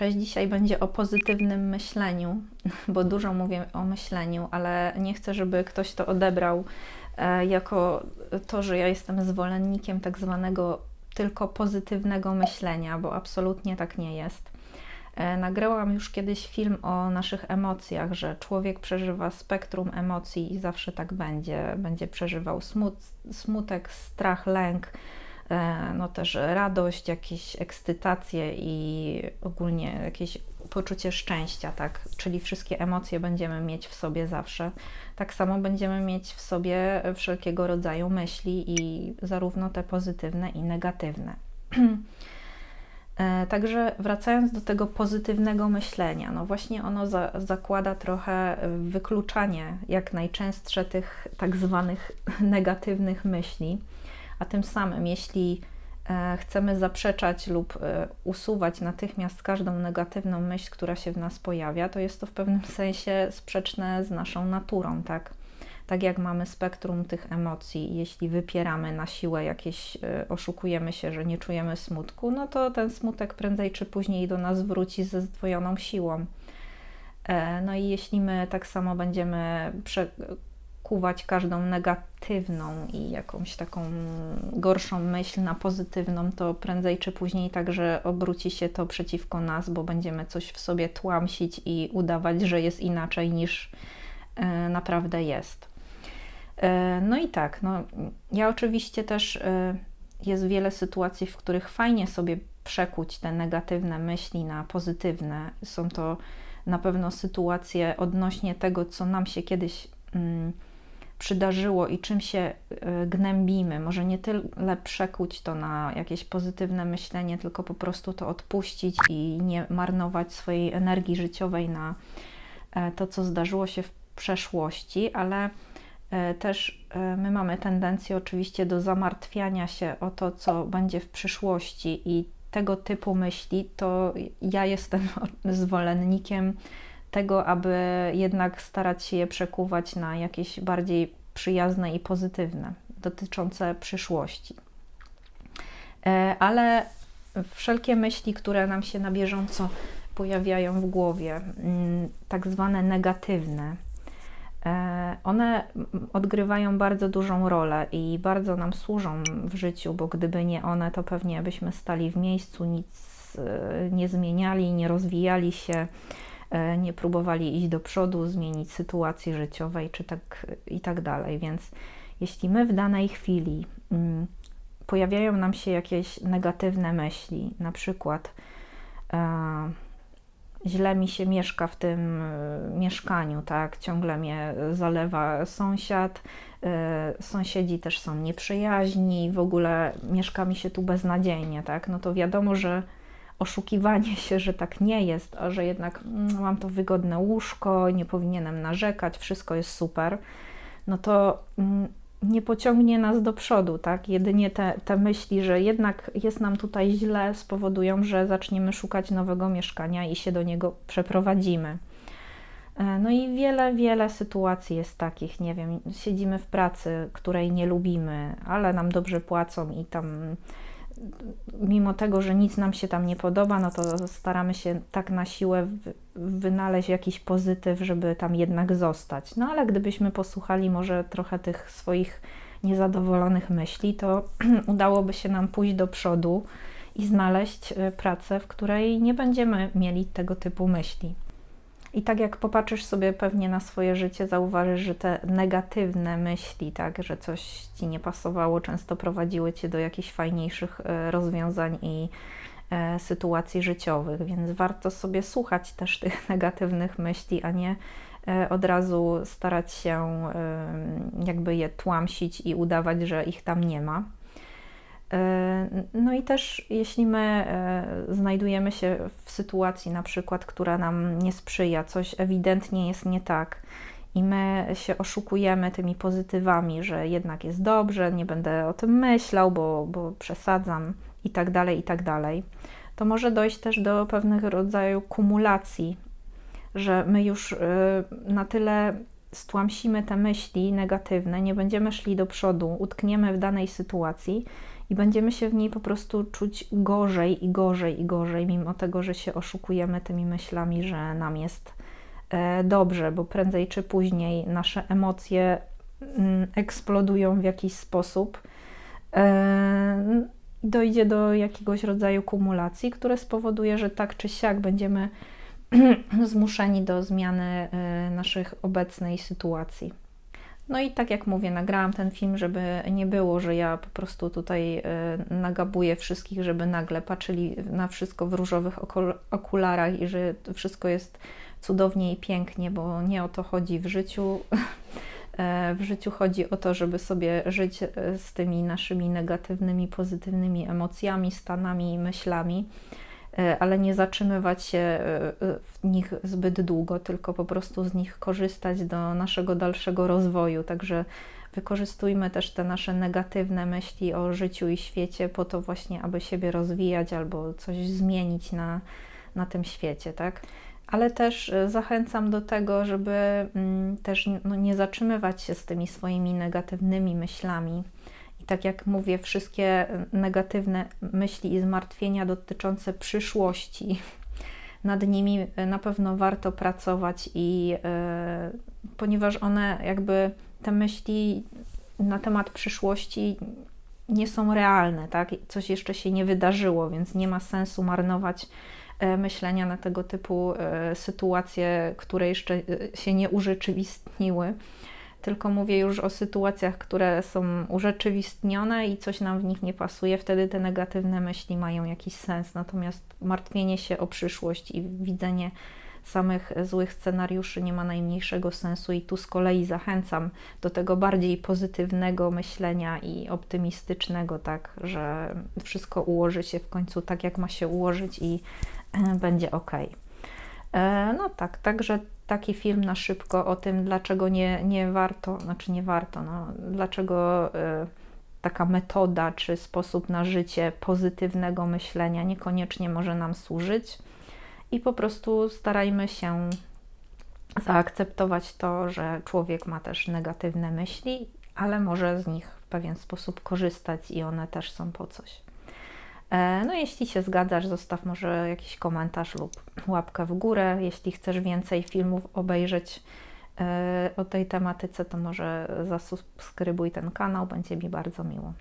Cześć, dzisiaj będzie o pozytywnym myśleniu, bo dużo mówię o myśleniu, ale nie chcę, żeby ktoś to odebrał e, jako to, że ja jestem zwolennikiem tak zwanego tylko pozytywnego myślenia, bo absolutnie tak nie jest. E, nagrałam już kiedyś film o naszych emocjach, że człowiek przeżywa spektrum emocji i zawsze tak będzie. Będzie przeżywał smut, smutek, strach, lęk no też radość, jakieś ekscytację i ogólnie jakieś poczucie szczęścia, tak? Czyli wszystkie emocje będziemy mieć w sobie zawsze. Tak samo będziemy mieć w sobie wszelkiego rodzaju myśli i zarówno te pozytywne i negatywne. E, także wracając do tego pozytywnego myślenia, no właśnie ono za, zakłada trochę wykluczanie jak najczęstsze tych tak zwanych negatywnych myśli a tym samym, jeśli e, chcemy zaprzeczać lub e, usuwać natychmiast każdą negatywną myśl, która się w nas pojawia, to jest to w pewnym sensie sprzeczne z naszą naturą, tak? Tak jak mamy spektrum tych emocji, jeśli wypieramy na siłę jakieś, e, oszukujemy się, że nie czujemy smutku, no to ten smutek prędzej czy później do nas wróci ze zdwojoną siłą. No i jeśli my tak samo będziemy kuwać każdą negatywną i jakąś taką gorszą myśl na pozytywną, to prędzej czy później także obróci się to przeciwko nas, bo będziemy coś w sobie tłamsić i udawać, że jest inaczej niż e, naprawdę jest. E, no i tak, no, ja oczywiście też e, jest wiele sytuacji, w których fajnie sobie przekuć te negatywne myśli na pozytywne. Są to na pewno sytuacje odnośnie tego, co nam się kiedyś mm, przydarzyło i czym się e, gnębimy. Może nie tyle przekuć to na jakieś pozytywne myślenie, tylko po prostu to odpuścić i nie marnować swojej energii życiowej na e, to, co zdarzyło się w przeszłości, ale e, też my mamy tendencję oczywiście do zamartwiania się o to, co będzie w przyszłości i tego typu myśli, to ja jestem zwolennikiem tego, aby jednak starać się je przekuwać na jakieś bardziej przyjazne i pozytywne, dotyczące przyszłości. E, ale wszelkie myśli, które nam się na bieżąco pojawiają w głowie, mm, tak zwane negatywne, e, one odgrywają bardzo dużą rolę i bardzo nam służą w życiu, bo gdyby nie one, to pewnie byśmy stali w miejscu, nic e, nie zmieniali, nie rozwijali się, nie próbowali iść do przodu, zmienić sytuacji życiowej czy tak i tak dalej. Więc jeśli my w danej chwili mm, pojawiają nam się jakieś negatywne myśli, na przykład e, źle mi się mieszka w tym e, mieszkaniu, tak, ciągle mnie zalewa sąsiad, sąsiedzi też są nieprzyjaźni, w ogóle mieszka mi się tu beznadziejnie, tak, no to wiadomo, że oszukiwanie się, że tak nie jest, a że jednak mm, mam to wygodne łóżko, nie powinienem narzekać, wszystko jest super, no to mm, nie pociągnie nas do przodu, tak? Jedynie te, te myśli, że jednak jest nam tutaj źle, spowodują, że zaczniemy szukać nowego mieszkania i się do niego przeprowadzimy. E, no i wiele, wiele sytuacji jest takich, nie wiem, siedzimy w pracy, której nie lubimy, ale nam dobrze płacą i tam mimo tego, że nic nam się tam nie podoba, no to staramy się tak na siłę wynaleźć jakiś pozytyw, żeby tam jednak zostać. No ale gdybyśmy posłuchali może trochę tych swoich niezadowolonych myśli, to udałoby się nam pójść do przodu i znaleźć e, pracę, w której nie będziemy mieli tego typu myśli. I tak jak popatrzysz sobie pewnie na swoje życie, zauważysz, że te negatywne myśli, tak, że coś ci nie pasowało, często prowadziły cię do jakichś fajniejszych e, rozwiązań i e, sytuacji życiowych, więc warto sobie słuchać też tych negatywnych myśli, a nie e, od razu starać się jakby je tłamsić i udawać, że ich tam nie ma. E, no i też jeśli my e, znajdujemy się w sytuacji na przykład, która nam nie sprzyja, coś ewidentnie jest nie tak i my się oszukujemy tymi pozytywami, że jednak jest dobrze, nie będę o tym myślał, bo, bo przesadzam i tak dalej, i tak dalej, to może dojść też do pewnego rodzaju kumulacji, że my już e, na tyle stłamsimy te myśli negatywne, nie będziemy szli do przodu, utkniemy w danej sytuacji i będziemy się w niej po prostu czuć gorzej i gorzej i gorzej, mimo tego, że się oszukujemy tymi myślami, że nam jest e, dobrze, bo prędzej czy później nasze emocje mm, eksplodują w jakiś sposób. E, dojdzie do jakiegoś rodzaju kumulacji, które spowoduje, że tak czy siak będziemy zmuszeni do zmiany y, naszych obecnej sytuacji. No i tak jak mówię, nagrałam ten film, żeby nie było, że ja po prostu tutaj y, nagabuję wszystkich, żeby nagle patrzyli na wszystko w różowych okularach i że wszystko jest cudownie i pięknie, bo nie o to chodzi w życiu. E, w życiu chodzi o to, żeby sobie żyć e, z tymi naszymi negatywnymi, pozytywnymi emocjami, stanami i myślami ale nie zatrzymywać się e, w nich zbyt długo, tylko po prostu z nich korzystać do naszego dalszego rozwoju. Także wykorzystujmy też te nasze negatywne myśli o życiu i świecie po to właśnie, aby siebie rozwijać albo coś zmienić na, na tym świecie, tak? Ale też e, zachęcam do tego, żeby mm, też no, nie zatrzymywać się z tymi swoimi negatywnymi myślami tak jak mówię, wszystkie negatywne myśli i zmartwienia dotyczące przyszłości, nad nimi na pewno warto pracować i e, ponieważ one jakby te myśli na temat przyszłości nie są realne, tak? Coś jeszcze się nie wydarzyło, więc nie ma sensu marnować e, myślenia na tego typu e, sytuacje, które jeszcze się nie urzeczywistniły tylko mówię już o sytuacjach, które są urzeczywistnione i coś nam w nich nie pasuje, wtedy te negatywne myśli mają jakiś sens. Natomiast martwienie się o przyszłość i widzenie samych złych scenariuszy nie ma najmniejszego sensu, i tu z kolei zachęcam do tego bardziej pozytywnego myślenia i optymistycznego, tak, że wszystko ułoży się w końcu tak, jak ma się ułożyć i będzie ok. E, no tak, także taki film na szybko o tym, dlaczego nie, nie warto, znaczy nie warto, no, dlaczego y, taka metoda czy sposób na życie pozytywnego myślenia niekoniecznie może nam służyć. I po prostu starajmy się zaakceptować to, że człowiek ma też negatywne myśli, ale może z nich w pewien sposób korzystać i one też są po coś. E, no, jeśli się zgadzasz, zostaw może jakiś komentarz lub łapkę w górę. Jeśli chcesz więcej filmów obejrzeć e, o tej tematyce, to może zasubskrybuj ten kanał, będzie mi bardzo miło.